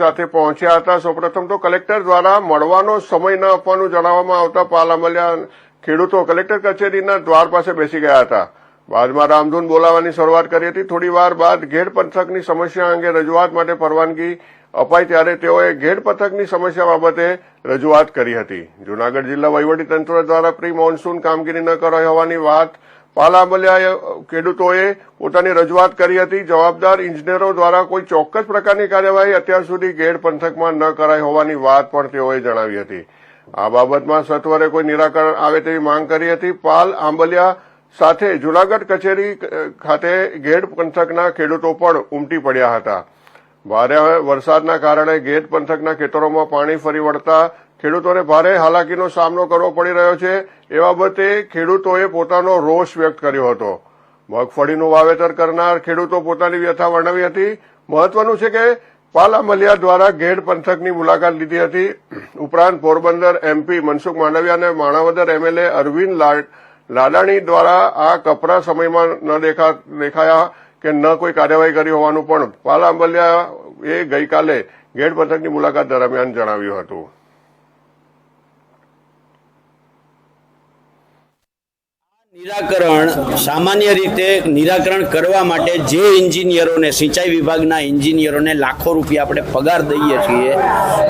સાથે પહોંચ્યા હતા. સૌપ્રથમ તો કલેક્ટર દ્વારા મળવાનો સમય ન આપવાનું જણાવવામાં આવતા પાલ અમલ્યા ખેડૂતો કલેક્ટર કચેરીના દ્વાર પાસે બેસી ગયા હતા. બાદમાં રામધૂન બોલાવવાની શરૂઆત કરી હતી. થોડી વાર બાદ ઘેડ પંથકની સમસ્યા અંગે રજૂઆત માટે પરવાનગી અપાઈ ત્યારે તેઓએ ઘેડ પંથકની સમસ્યા બાબતે રજૂઆત કરી હતી. જૂનાગઢ જિલ્લા વહીવટીતંત્ર દ્વારા પ્રી મોન્સૂન કામગીરી ન કરાઈ હોવાની વાત પાલામલિયા ખેડૂતોએ પોતાની રજૂઆત કરી હતી. જવાબદાર ઇજનેરો દ્વારા કોઈ ચોક્કસ પ્રકારની કાર્યવાહી અત્યાર સુધી ગેડ પંથકમાં ન કરાઈ હોવાની વાત પણ તેઓએ જણાવી હતી. આ બાબતમાં સત્વરે કોઈ નિરાકરણ આવે તેવી માંગ કરી હતી. પાલ આંબલિયા સાથે જૂનાગઢ કચેરી ખાતે ગેડ પંથકના ખેડૂતો પણ ઉમટી પડ્યા હતા. ભારે વરસાદના કારણે ગેટ પંથકના ખેતરોમાં પાણી ફરી વળતા ખેડૂતોને ભારે હાલાકીનો સામનો કરવો પડી રહ્યો છે. એ બાબતે ખેડૂતોએ પોતાનો રોષ વ્યક્ત કર્યો હતો. મગફળીનું વાવેતર કરનાર ખેડૂતો પોતાની વ્યથા વર્ણવી હતી. મહત્વનું છે કે પાલા મલિયા દ્વારા ગેડ પંથકની મુલાકાત લીધી હતી. ઉપરાંત પોરબંદર એમપી મનસુખ માંડવિયા અને માણાવદર એમએલએ અરવિંદ લાડાણી દ્વારા આ કપરા સમયમાં ન દેખા, દેખાયા કે ન કોઈ કાર્યવાહી કરી હોવાનું પણ પાલા મલિયાએ ગઈકાલે ગેટ પંથકની મુલાકાત દરમિયાન જણાવ્યું હતું. નિરાકરણ સામાન્ય રીતે નિરાકરણ કરવા માટે જે એન્જિનિયરોને, સિંચાઈ વિભાગના એન્જિનિયરોને લાખો રૂપિયા આપણે પગાર દઈએ છીએ,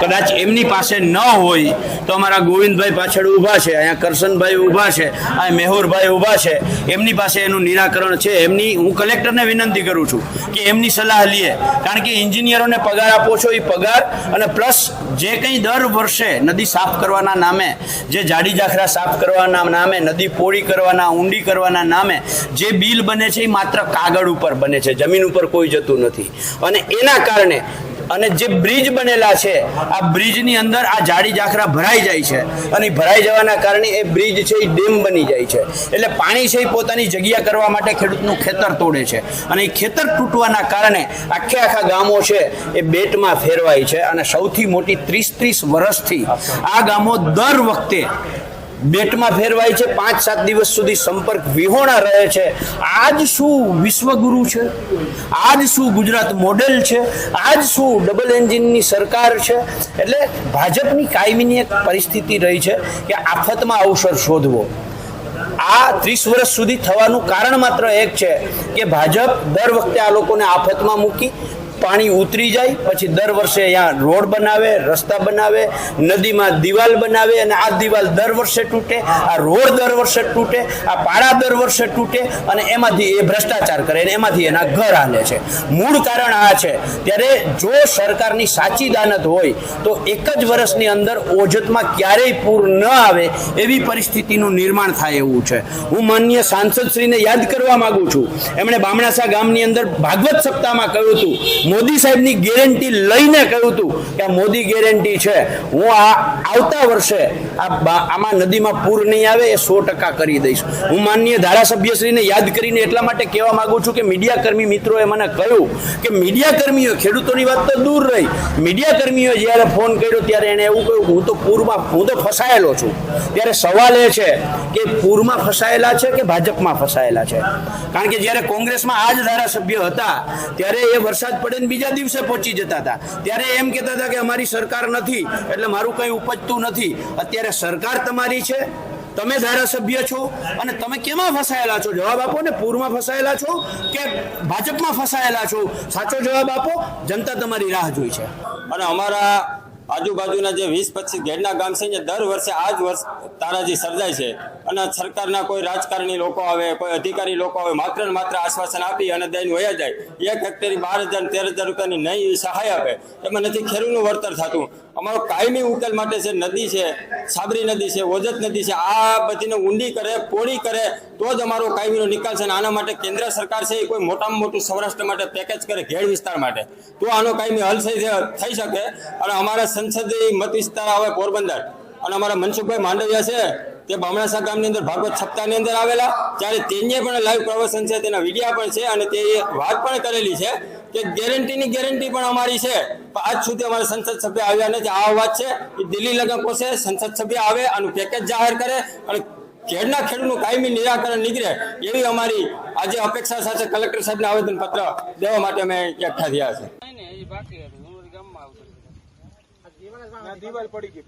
કદાચ એમની પાસે ન હોય તો અમારા ગોવિંદભાઈ પાછળ ઊભા છે, અહીંયા કરશનભાઈ ઊભા છે આ મેહુરભાઈ ઊભા છે, એમની પાસે એનું નિરાકરણ છે. એમની, હું કલેક્ટરને વિનંતી કરું છું કે એમની સલાહ લઈએ કારણ કે એન્જિનિયરોને પગાર આપો છો, એ પગાર અને પ્લસ જે કંઈ દર વર્ષે નદી સાફ કરવાના નામે, જે જાડી જાખરા સાફ કરવાના નામે, નદી પોળી કરવાના, ઊંડી કરવાના નામે, જે બિલ બને છે એ માત્ર કાગળ ઉપર બને છે, જમીન ઉપર કોઈ જતું નથી. અને એના કારણે, અને જે બ્રિજ બનેલા છે, આ બ્રિજની અંદર આ જાડી જાખરા ભરાઈ જાય છે. અને ભરાઈ જવાના કારણે એ બ્રિજ છે એ ડેમ બની જાય છે. એટલે પાણી છે એ પોતાની જગ્યા કરવા માટે ખેડૂતનું ખેતર તોડે છે. અને એ ખેતર તૂટવાના કારણે આખે આખા ગામો છે એ બેટમાં ફેરવાય છે. અને સૌથી મોટી ત્રીસ ત્રીસ વર્ષથી આ ગામો દર વખતે બેટમાં ફેરવાય છે. પાંચ સાત દિવસ સુધી સંપર્ક વિહોણા રહે છે. આજ શું વિશ્વગુરુ છે? આજ શું ગુજરાત મોડેલ છે? આજ શું ડબલ એન્જિનની સરકાર છે? એટલે ભાજપની કાયમીની એક પરિસ્થિતિ રહી છે કે આફતમાં અવસર શોધવો. આ ત્રીસ વર્ષ સુધી થવાનું કારણ માત્ર એક છે કે ભાજપ દર વખતે આ લોકોને આફતમાં મૂકી પાણી ઉતરી જાય, પછી દર વર્ષે અહીંયા રોડ બનાવે, રસ્તા બનાવે, નદીમાં દિવાલ બનાવે અને આ દિવાલ દર વર્ષે તૂટે, આ રોડ દર વર્ષે તૂટે, આ પાડા દર વર્ષે તૂટે અને એમાંથી એ ભ્રષ્ટાચાર કરે અને એમાંથી એના ઘર હાલે છે. મૂળ કારણ આ છે, ત્યારે જો સરકારની સાચી દાનત હોય, તો એક જ વર્ષની અંદર ઓજતમાં ક્યારેય પૂર ન આવે એવી પરિસ્થિતિનું નિર્માણ થાય એવું છે. હું માન્ય સાંસદશ્રીને યાદ કરવા માગું છું. એમણે બામણાસા ગામની અંદર ભાગવત સપ્તાહમાં કહ્યું હતું મોદી સાહેબની ગેરંટી લઈને કહ્યું હતું કે આ મોદી ગેરંટી છે. હું આ આવતા વર્ષે આમાં નદીમાં પૂર નહીં આવે એ સો ટકા કરી દઈશ. હું માનનીય ધારાસભ્યશ્રીને યાદ કરીને એટલા માટે કહેવા માંગુ છું કે મીડિયા કર્મી મિત્રોએ મને કહ્યું કે મીડિયા કર્મીઓ ખેડૂતોની વાત તો દૂર રહી. મીડિયા કર્મીઓ જ્યારે ફોન કર્યો ત્યારે એણે એવું કહ્યું, હું તો પૂરમાં હું તો ફસાયેલો છું. ત્યારે સવાલ એ છે કે પૂરમાં ફસાયેલા છે કે ભાજપમાં ફસાયેલા છે? કારણ કે જ્યારે કોંગ્રેસમાં આ જ ધારાસભ્ય હતા, ત્યારે એ વરસાદ પડે ને બીજા દિવસે પહોંચી જતા હતા. ત્યારે એમ કહેતા હતા કે અમારી સરકાર નથી, એટલે મારું કંઈ ઉપજતું નથી. અત્યારે સરકાર તમારી છે, તમે ધારાસભ્ય છો, અને તમે કેમાં ફસાયેલા છો? જવાબ આપો ને, પૂરમાં ફસાયેલા છો કે ભાજપમાં ફસાયેલા છો? સાચો જવાબ આપો, જનતા તમારી રાહ જોઈ છે. અને અમારા આજુબાજુના જે વીસ પચીસ ઘેરના ગામ છે ને દર વર્ષે આ જ વર્ષ તારાજી સર્જાય છે અને સરકારના કોઈ રાજકારણી લોકો આવે, કોઈ અધિકારી લોકો આવે, માત્ર ને માત્ર આશ્વાસન આપી અને દઈને વયા જાય. એક હેક્ટરી બાર હજાર તેર હજાર રૂપિયાની નહીં સહાય આપે. એમાં નથી ખેડૂતનું વળતર થતું. અમારો કાયમી ઉકેલ માટે છે નદી છે, સાબરી નદી છે, ઓજત નદી છે, આ બધીને ઊંડી કરે, પોળી કરે, તો જ અમારો કાયમીનો નિકાલ છે અને આના માટે કેન્દ્ર સરકાર છે એ કોઈ મોટામાં મોટું સૌરાષ્ટ્ર માટે પેકેજ કરે ઘેડ વિસ્તાર માટે. તો આનો કાયમી હલ થઈ થઈ શકે. અને અમારા સંસદીય મત વિસ્તાર આવે પોરબંદર. અને અમારા મનસુખભાઈ માંડવિયા છે તે બમણાસા ગામની અંદર ભાગવત સપ્તાહની અંદર આવેલા. ત્યારે તેને પણ લાઈવ પ્રવચન છે, તેના વિડીયા પણ છે અને તે વાત પણ કરેલી છે કે ગેરંટીની ગેરંટી પણ અમારી છે. પણ આજ સુધી અમારા સંસદ સભ્ય આવ્યા નથી. આ વાત છે એ દિલ્હી લગન પહોંચે સંસદ સભ્ય આવે આનું પેકેજ જાહેર કરે અને ખેડના ખેડૂતનું કાયમી નિરાકરણ નીકળે એવી અમારી આજે અપેક્ષા સાથે કલેક્ટર સાહેબને આવેદન પત્ર દેવા માટે અમે એકઠા થયા છે. દિવાલ પડી ગઈ.